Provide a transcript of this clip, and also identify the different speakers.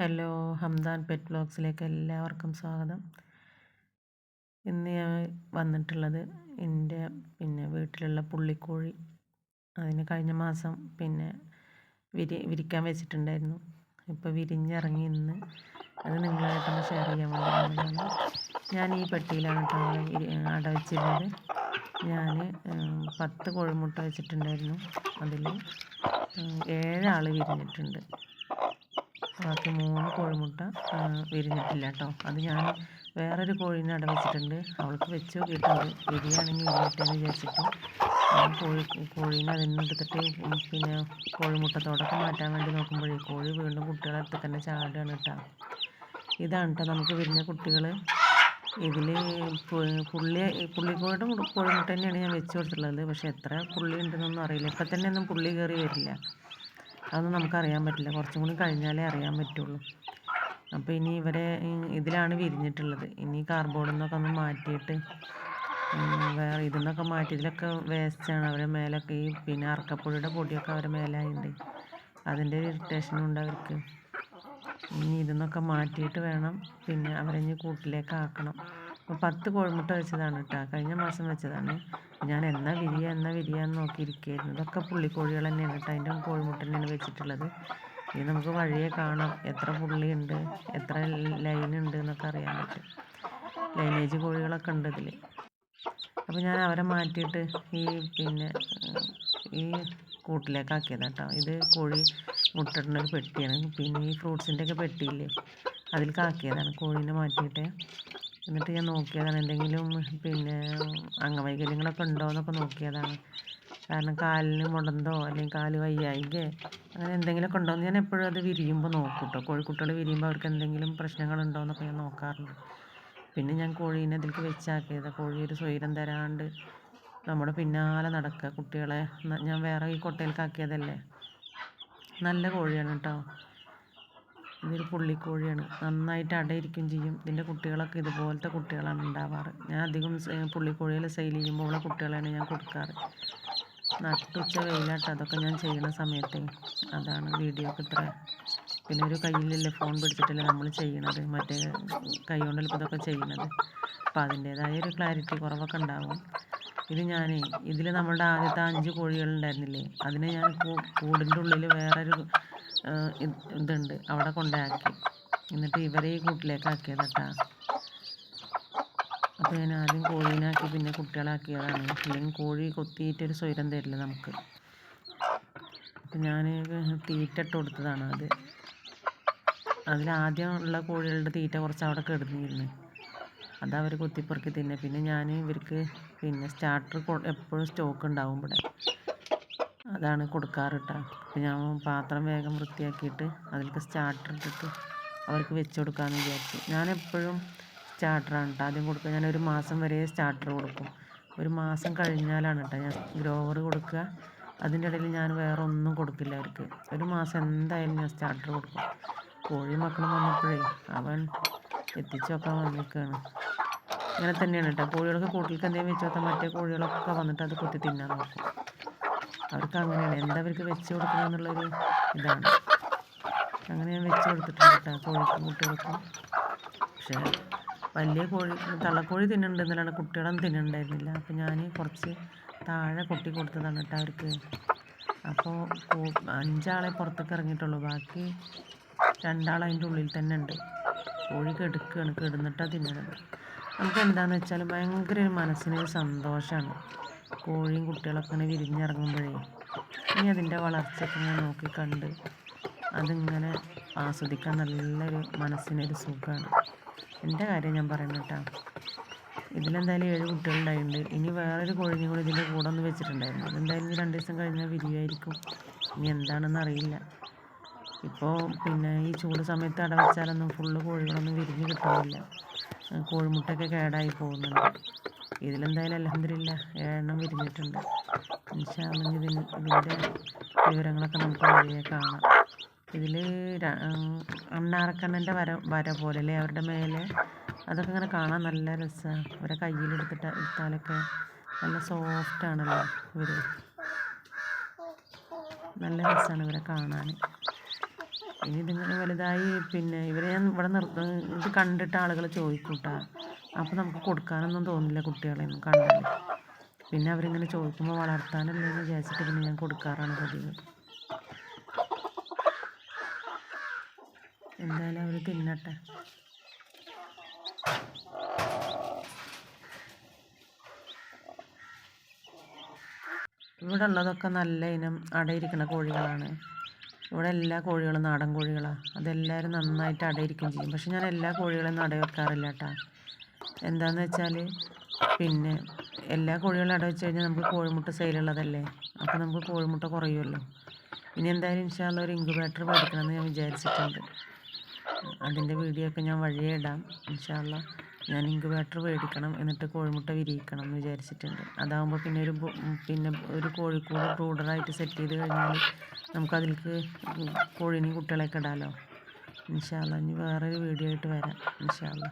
Speaker 1: Hello Hamdan pet ബ്ലോഗ്സിലേക്ക് എല്ലാവർക്കും സ്വാഗതം. ഇന്ന് ഞാൻ വന്നിട്ടുള്ളത് എന്റെ പിന്നെ വീട്ടിലുള്ള പുള്ളിക്കോഴി. അതിന് കഴിഞ്ഞ മാസം പിന്നെ വിരി വിരിക്കാൻ വെച്ചിട്ടുണ്ടായിരുന്നു. ഇപ്പോൾ വിരിഞ്ഞിറങ്ങി ഇന്ന്. അത് നിങ്ങളായിട്ടൊന്ന് ഷെയർ ചെയ്യാൻ വന്നതാണ്. ഞാൻ ഈ പെട്ടിയിലാണ് അട വെച്ചിരുന്നത്. ഞാൻ പത്ത് കോഴിമുട്ട വെച്ചിട്ടുണ്ടായിരുന്നു അതിൽ. ഏഴാൾ വിരിഞ്ഞിട്ടുണ്ട്. ബാക്കി മൂന്ന് കോഴിമുട്ട വിരിഞ്ഞിട്ടില്ല കേട്ടോ അത് ഞാൻ വേറൊരു കോഴീനെ അവിടെ വെച്ചിട്ടുണ്ട്. അവൾക്ക് വെച്ച് നോക്കിയിട്ടുണ്ട്. വിരിയാണെങ്കിൽ വിരിയട്ടെ എന്ന് വിചാരിച്ചിട്ട് കോഴി കോഴീനെ അതിന് എടുത്തിട്ട് പിന്നെ കോഴിമുട്ടത്തോടൊക്കെ മാറ്റാൻ വേണ്ടി നോക്കുമ്പോഴേ കോഴി വീണ്ടും കുട്ടികളെ അടുത്ത് തന്നെ ചാടുകയാണ് കേട്ടോ. ഇതാണ് കേട്ടോ നമുക്ക് വിരിഞ്ഞ കുട്ടികൾ. ഇതിൽ പുള്ളി പുള്ളിക്കോയുടെ കോഴിമുട്ട തന്നെയാണ് ഞാൻ വെച്ച് കൊടുത്തിട്ടുള്ളത്. പക്ഷേ എത്ര പുള്ളി ഉണ്ടെന്നൊന്നും അറിയില്ല. ഇപ്പം തന്നെ ഒന്നും പുള്ളി കയറി വരില്ല. അതൊന്നും നമുക്കറിയാൻ പറ്റില്ല. കുറച്ചും കൂടി കഴിഞ്ഞാലേ അറിയാൻ പറ്റുള്ളൂ. അപ്പോൾ ഇനി ഇവരെ ഇതിലാണ് വിരിഞ്ഞിട്ടുള്ളത്. ഇനി കാർബോർഡിൽ നിന്നൊക്കെ ഒന്ന് മാറ്റിയിട്ട് വേറെ ഇതിൽ നിന്നൊക്കെ മാറ്റി ഇതിലൊക്കെ വേസ്റ്റാണ് അവരെ മേലൊക്കെ ഈ പിന്നെ അറക്കപ്പൊടിയുടെ പൊടിയൊക്കെ അവരെ മേലായിട്ടുണ്ട് അതിന്റെ ഇറിറ്റേഷനും ഉണ്ട് അവർക്ക്. ഇനി ഇതിൽ നിന്നൊക്കെ മാറ്റിയിട്ട് വേണം പിന്നെ അവരെ ഇനി കൂട്ടിലേക്ക് ആക്കണം പത്ത് കോഴിമുട്ട വെച്ചതാണ് കേട്ടോ കഴിഞ്ഞ മാസം വെച്ചതാണ്. ഞാൻ എന്നാ വിരിയ എന്നാ വിരിയ എന്ന് നോക്കിയിരിക്കുകയായിരുന്നു ഇതൊക്കെ പുള്ളിക്കോഴികൾ തന്നെയാണ് കേട്ടോ അതിന്റെ കോഴിമുട്ട തന്നെയാണ് വെച്ചിട്ടുള്ളത്. ഇനി നമുക്ക് വഴിയെ കാണാം. എത്ര പുള്ളിയുണ്ട് എത്ര ലൈൻ ഉണ്ട് എന്നൊക്കെ അറിയാൻ പറ്റും. ലൈനേജ് കോഴികളൊക്കെ ഉണ്ട് ഇതിൽ അപ്പോൾ ഞാൻ അവരെ മാറ്റിയിട്ട് ഈ പിന്നെ ഈ കൂട്ടിലേക്ക് ആക്കിയതാണ് കേട്ടോ ഇത് കോഴി മുട്ടിടുന്ന ഒരു പെട്ടിയാണ്. പിന്നെ ഈ ഫ്രൂട്ട്സിന്റെ ഒക്കെ പെട്ടിയില്ലേ അതിലേക്ക് ആക്കിയതാണ് കോഴീനെ മാറ്റിയിട്ട്. എന്നിട്ട് ഞാൻ നോക്കിയതാണ്. എന്തെങ്കിലും പിന്നെ അംഗവൈകല്യങ്ങളൊക്കെ ഉണ്ടോ എന്നൊക്കെ നോക്കിയതാണ്. കാരണം കാലിന് മുടന്തോ അല്ലെങ്കിൽ കാൽ വയ്യായികെ അങ്ങനെ എന്തെങ്കിലുമൊക്കെ ഉണ്ടോ എന്ന് ഞാൻ എപ്പോഴും അത് വിരിയുമ്പോൾ നോക്കും കേട്ടോ കോഴിക്കുട്ടികൾ വിരിയുമ്പോൾ അവർക്ക് എന്തെങ്കിലും പ്രശ്നങ്ങളുണ്ടോ എന്നൊക്കെ ഞാൻ നോക്കാറുണ്ട്. പിന്നെ ഞാൻ കോഴീനെ ഇതിലേക്ക് വെച്ചാക്കിയത്. കോഴി ഒരു സ്വൈരം തരാണ്ട് നമ്മുടെ പിന്നാലെ നടക്കുക. കുട്ടികളെ ഞാൻ വേറെ ഈ കൊട്ടയിലേക്കാക്കിയതല്ലേ നല്ല കോഴിയാണ് കേട്ടോ ഇതൊരു പുള്ളിക്കോഴിയാണ്. നന്നായിട്ട് അടയിരിക്കും ചെയ്യും. ഇതിന്റെ കുട്ടികളൊക്കെ ഇതുപോലത്തെ കുട്ടികളാണ് ഉണ്ടാവാറ്. ഞാൻ അധികം പുള്ളിക്കോഴികൾ സെയിൽ ചെയ്യുമ്പോൾ ഉള്ള കുട്ടികളാണ് ഞാൻ കൊടുക്കാറ്. നട്ടുച്ച വെയിലാട്ട്. അതൊക്കെ ഞാൻ ചെയ്യുന്ന സമയത്ത് അതാണ് വീഡിയോ ഒക്കെ ഇത്ര. പിന്നെ ഒരു കയ്യിലല്ലേ ഫോൺ പിടിച്ചിട്ടല്ലേ നമ്മൾ ചെയ്യണത്? മറ്റേ കൈ കൊണ്ടല്ലേ ഇതൊക്കെ ചെയ്യണത്? അപ്പോൾ അതിന്റേതായ ഒരു ക്ലാരിറ്റി കുറവൊക്കെ ഉണ്ടാവും. ഇത് ഞാൻ ഇതിൽ നമ്മളുടെ ആദ്യത്തെ അഞ്ച് കോഴികളുണ്ടായിരുന്നില്ലേ? അതിനെ ഞാൻ കൂടിന്റെ ഉള്ളിൽ വേറൊരു ഇതുണ്ട്. അവിടെ കൊണ്ടാക്കി. എന്നിട്ട് ഇവരെ ഈ കൂട്ടിലേക്ക് ആക്കിയത് കേട്ടോ അപ്പോൾ ഞാൻ ആദ്യം കോഴീനാക്കി പിന്നെ കുട്ടികളാക്കിയതാണ്. അല്ലെങ്കിൽ കോഴി കൊത്തിയിട്ടൊരു സ്വൈരം തരില്ല നമുക്ക്. അപ്പം ഞാൻ തീറ്റ ഇട്ട് കൊടുത്തതാണ് അത്. അതിലാദ്യം ഉള്ള കോഴികളുടെ തീറ്റ കുറച്ച് അവിടെ കിടന്നിരുന്നു. അത് അവർ കൊത്തിപ്പറക്കി തിന്നെ. പിന്നെ ഞാൻ ഇവർക്ക് പിന്നെ സ്റ്റാർട്ടർ എപ്പോഴും സ്റ്റോക്ക് ഉണ്ടാവും ഇവിടെ. അതാണ് കൊടുക്കാറ് കേട്ടോ ഞാൻ പാത്രം വേഗം വൃത്തിയാക്കിയിട്ട് അതിലേക്ക് സ്റ്റാർട്ടർ ഇട്ടിട്ട് അവർക്ക് വെച്ച് കൊടുക്കാമെന്ന് വിചാരിച്ചു. ഞാൻ എപ്പോഴും സ്റ്റാർട്ടറാണ് കേട്ടോ ആദ്യം കൊടുക്കുക ഞാൻ ഒരു മാസം വരെ സ്റ്റാർട്ടർ കൊടുക്കും. ഒരു മാസം കഴിഞ്ഞാലാണ് കേട്ടോ ഞാൻ ഗ്രോവർ കൊടുക്കുക അതിന്റെ ഇടയിൽ ഞാൻ വേറെ ഒന്നും കൊടുക്കില്ല അവർക്ക്. ഒരു മാസം എന്തായാലും ഞാൻ സ്റ്റാർട്ടർ കൊടുക്കും. കോഴി മക്കളും വന്നപ്പോഴേ അവൻ എത്തിച്ചൊക്കെ വന്നിരിക്കുകയാണ് ഇങ്ങനെ തന്നെയാണ് കേട്ടോ കോഴികൾക്ക് കൂട്ടിലേക്ക് എന്തെങ്കിലും വെച്ച് വെച്ചാൽ മറ്റേ കോഴികളൊക്കെ വന്നിട്ട് അത് കൊത്തി തിന്നാൻ നോക്കും. അവർക്ക് അങ്ങനെയാണ്. എന്താ അവർക്ക് വെച്ച് കൊടുക്കണം എന്നുള്ളൊരു ഇതാണ്. അങ്ങനെ ഞാൻ വെച്ച് കൊടുത്തിട്ടുണ്ട് കേട്ടോ കോഴിക്കും കുട്ടികൾക്കും. പക്ഷേ വലിയ കോഴി തള്ളക്കോഴി തിന്നുന്നുണ്ടെന്നല്ലാണ്ട് കുട്ടികളൊന്നും തിന്നുന്നുണ്ടായിരുന്നില്ല അപ്പോൾ ഞാൻ കുറച്ച് താഴെ കൊട്ടി കൊടുത്തതാണ് കേട്ടോ അവർക്ക്. അപ്പോൾ അഞ്ചാളെ പുറത്തേക്ക് ഇറങ്ങിയിട്ടുള്ളൂ. ബാക്കി രണ്ടാൾ അതിന്റെ ഉള്ളിൽ തന്നെ ഉണ്ട്. കോഴി കെടുക്കുകയാണ് കെടുന്നിട്ടാണ് തിന്നുന്നത് നമുക്ക് എന്താണെന്ന് വെച്ചാൽ ഭയങ്കര മനസ്സിനൊരു സന്തോഷമാണ് കോഴിയും കുട്ടികളൊക്കെ ഇങ്ങനെ വിരിഞ്ഞിറങ്ങുമ്പോഴേ ഇനി അതിന്റെ വളർച്ചയൊക്കെ ഇങ്ങനെ നോക്കി കണ്ട് അതിങ്ങനെ ആസ്വദിക്കാൻ നല്ലൊരു മനസ്സിനൊരു സുഖമാണ്. എന്റെ കാര്യം ഞാൻ പറയുന്നത് കേട്ടോ. ഇതിലെന്തായാലും ഏഴ് കുട്ടികളുണ്ടായിട്ടുണ്ട്. ഇനി വേറൊരു കോഴിനെ കൂടി ഇതിന്റെ കൂടെ ഒന്ന് വെച്ചിട്ടുണ്ടായിരുന്നു. അതെന്തായാലും രണ്ട് ദിവസം കഴിഞ്ഞാൽ വിരിയായിരിക്കും ഇനി എന്താണെന്ന് അറിയില്ല. ഇപ്പോൾ പിന്നെ ഈ ചൂട് സമയത്ത് അട വെച്ചാലൊന്നും ഫുള്ള് കോഴികളൊന്നും വിരിഞ്ഞ് കിട്ടുന്നില്ല. കോഴിമുട്ടയൊക്കെ കേടായി പോകുന്നുണ്ട്. ഇതിലെന്തായാലും അലഹമില്ല ഏഴെണ്ണം വിരിഞ്ഞിട്ടുണ്ട്. ഇൻഷാല്ല ഇതിന് ഇതിന്റെ വിവരങ്ങളൊക്കെ നമുക്ക് വഴിയെ കാണാം. ഇതിൽ അണ്ണാറക്കണ്ണന്റെ വര വര പോലെ അല്ലേ അവരുടെ മേലെ അതൊക്കെ ഇങ്ങനെ കാണാൻ നല്ല രസമാണ് അവരെ കയ്യിലെടുത്തിട്ട് എടുത്താലൊക്കെ നല്ല സോഫ്റ്റാണല്ലോ ഇവർ നല്ല രസമാണ് ഇവരെ കാണാൻ ഇനി ഇതിങ്ങനെ വലുതായി പിന്നെ ഇവരെ ഞാൻ ഇവിടെ നിർത്തും ഇത് കണ്ടിട്ട് ആളുകൾ ചോദിക്കൂട്ടാ. അപ്പോൾ നമുക്ക് കൊടുക്കാനൊന്നും തോന്നില്ല കുട്ടികളെയൊന്നും കണ്ടാൽ പിന്നെ അവരിങ്ങനെ ചോദിക്കുമ്പോൾ വളർത്താനല്ലേ എന്ന് വിചാരിച്ചിട്ട് പിന്നെ ഞാൻ കൊടുക്കാറാണ് പതിവ്. എന്തായാലും അവർ തിന്നട്ടെ. ഇവിടെ ഉള്ളതൊക്കെ നല്ല ഇനം അടയിരിക്കുന്ന കോഴികളാണ്. ഇവിടെ എല്ലാ കോഴികളും നാടൻ കോഴികളാണ് അതെല്ലാവരും നന്നായിട്ട് അടയിരിക്കും ചെയ്യും. പക്ഷെ ഞാൻ എല്ലാ കോഴികളൊന്നും അട കേട്ടോ എന്താണെന്ന് വെച്ചാൽ പിന്നെ എല്ലാ കോഴികളും അട വെച്ച് കഴിഞ്ഞാൽ നമുക്ക് കോഴിമുട്ട സെയിലുള്ളതല്ലേ അപ്പോൾ നമുക്ക് കോഴിമുട്ട കുറയുമല്ലോ ഇനി എന്തായാലും ഇൻഷാല്ല ഒരു ഇൻക്യുബേറ്റർ പഠിക്കണമെന്ന് ഞാൻ വിചാരിച്ചിട്ടുണ്ട്. അതിന്റെ വീഡിയോ ഒക്കെ ഞാൻ വഴിയേ ഇടാം. ഇൻഷാല്ല ഞാൻ ഇൻക്യുബേറ്റർ മേടിക്കണം എന്നിട്ട് കോഴിമുട്ട വിരിയിക്കണം എന്ന് വിചാരിച്ചിട്ടുണ്ട്. അതാകുമ്പോൾ പിന്നെ ഒരു പിന്നെ ഒരു കോഴിക്കൂട് ബ്രൂഡറായിട്ട് സെറ്റ് ചെയ്ത് കഴിഞ്ഞാൽ നമുക്കതിലേക്ക് കോഴീനെയും കുട്ടികളെയൊക്കെ ഇടാമല്ലോ ഇൻഷാല്ല ഇനി വേറൊരു വീഡിയോ ആയിട്ട് വരാം. ഇൻഷാല്ല